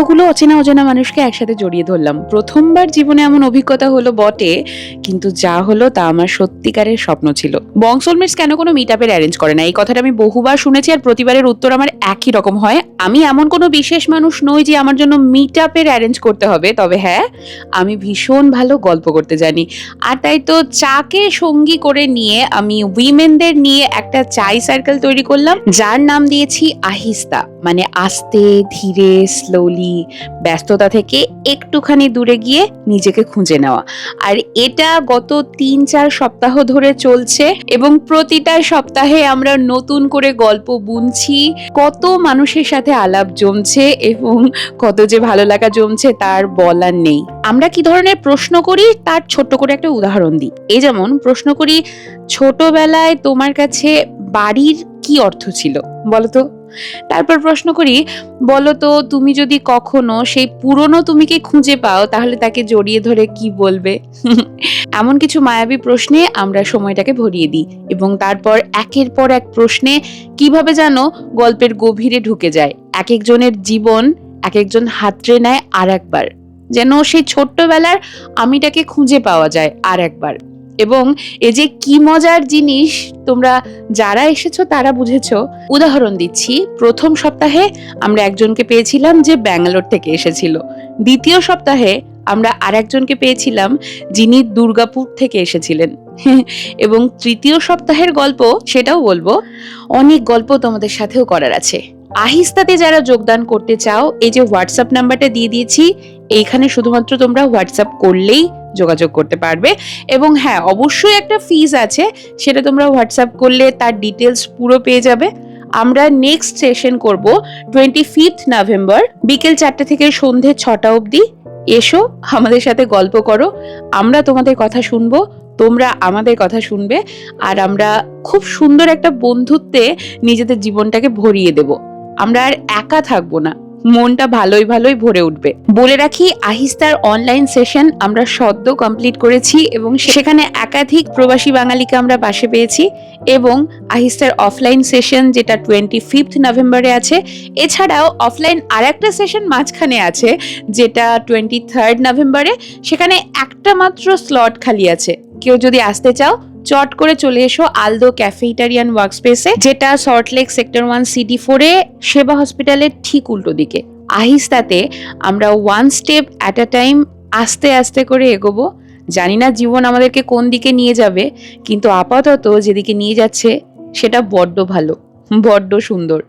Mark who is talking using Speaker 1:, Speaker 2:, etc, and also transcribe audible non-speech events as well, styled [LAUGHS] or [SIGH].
Speaker 1: এতগুলো অচেনা অচেনা মানুষকে একসাথে জড়িয়ে ধরলাম। প্রথমবার জীবনে এমন অভিজ্ঞতা হলো বটে, কিন্তু যা হলো তা আমার সত্যিকারের স্বপ্ন ছিল। বংসলমেটস কেন কোনো মিট আপের অ্যারেঞ্জ করে না? এই কথাটা আমি বহুবার শুনেছি আর প্রতিবারের উত্তর আমার একই রকম হয়। আমি এমন কোনো বিশেষ মানুষ নই যে আমার জন্য মিট আপের অ্যারেঞ্জ করতে হবে। তবে হ্যাঁ আমি ভীষণ ভালো গল্প করতে জানি। আর তাই তো চাকে সঙ্গী করে নিয়ে আমি উইমেনদের নিয়ে একটা চাই সার্কেল তৈরি করলাম, যার নাম দিয়েছি আহিস্তা। মানে আস্তে, ধীরে স্লোলি ব্যস্ততা থেকে একটুখানি দূরে গিয়ে নিজেকে খুঁজে নেওয়া। আর এটা গত তিন, চার সপ্তাহ ধরে চলছে এবং প্রতিটা সপ্তাহে আমরা নতুন করে গল্প বুনছি। কত মানুষের সাথে আলাপ জমছে এবং কত যে ভালো লাগা জমছে তার বলার নেই। আমরা কি ধরনের প্রশ্ন করি? তার ছোট্ট করে একটা উদাহরণ দিই। এই যেমন প্রশ্ন করি, ছোটবেলায় তোমার কাছে বাড়ির কি অর্থ ছিল? বলতো? তারপর প্রশ্ন করি বলো তো তুমি যদি কখনো সেই পুরনো তুমিকে খুঁজে পাও, তাহলে তাকে জড়িয়ে ধরে কি বলবে? [LAUGHS] এমন কিছু মায়াবী প্রশ্নে আমরা সময়টাকে ভরিয়ে দিই এবং তারপর একের পর এক প্রশ্নে কীভাবে যেন গল্পের গভীরে ঢুকে যায়। এক একজনের জীবন এক একজন হাতড়ে নেয় আর একবার যেন সেই ছোট্টবেলার আমিটাকে খুঁজে পাওয়া যায় আর একবার এবং এ যে কি মজার জিনিস তোমরা যারা এসেছ তারা বুঝেছ। উদাহরণ দিচ্ছি, প্রথম সপ্তাহে আমরা একজনকে পেয়েছিলাম যে ব্যাঙ্গালোর থেকে এসেছিল। দ্বিতীয় সপ্তাহে আমরা আর একজনকে পেয়েছিলাম যিনি দুর্গাপুর থেকে এসেছিলেন। [LAUGHS] এবং তৃতীয় সপ্তাহের গল্প সেটাও বলব, অনেক গল্প তোমাদের সাথেও করার আছে। আহিস্তাতে যারা যোগদান করতে চাও, এই যে হোয়াটসঅ্যাপ নাম্বারটা দিয়ে দিয়েছি, এইখানে শুধুমাত্র তোমরা হোয়াটসঅ্যাপ করলেই যোগাযোগ করতে পারবে। এবং হ্যাঁ অবশ্যই একটা ফিজ আছে, সেটা তোমরা হোয়াটসঅ্যাপ করলে তার ডিটেলস পুরো পেয়ে যাবে। আমরা নেক্সট সেশন করব টোয়েন্টি ফিফথ নভেম্বর বিকেল চারটে থেকে সন্ধে ছটা অবধি। এসো, আমাদের সাথে গল্প করো। আমরা তোমাদের কথা শুনব, তোমরা আমাদের কথা শুনবে, আর আমরা খুব সুন্দর একটা বন্ধুত্বে নিজেদের জীবনটাকে ভরিয়ে দেব। আমরা আর একা থাকব না। মনটা ভালোই ভালোই ভরে উঠবে। বলে রাখি, আহিস্তার অনলাইন সেশন আমরা সদ্য কমপ্লিট করেছি এবং সেখানে একাধিক প্রবাসী বাঙালিকে আমরা পাশে পেয়েছি এবং আহিস্তার অফলাইন সেশন যেটা টোয়েন্টি ফিফথ নভেম্বরে আছে, এছাড়াও অফলাইন আর একটা সেশন মাঝখানে আছে, যেটা টোয়েন্টি থার্ড নভেম্বরে সেখানে একটা মাত্র স্লট খালি আছে। কেউ যদি আসতে চাও চট করে চলে এসো আলদো ক্যাফেটারিয়ান ওয়ার্কস্পেসে, যেটা সল্টলেক সেক্টর ওয়ান সিটি ফোরে সেবা হসপিটালের ঠিক উল্টো দিকে। আহিস্তাতে আমরা one step at a time আস্তে আস্তে করে এগোবো। জানি না জীবন আমাদেরকে কোন দিকে নিয়ে যাবে, কিন্তু আপাতত যেদিকে নিয়ে যাচ্ছে, সেটা বড্ড ভালো, বড্ড সুন্দর।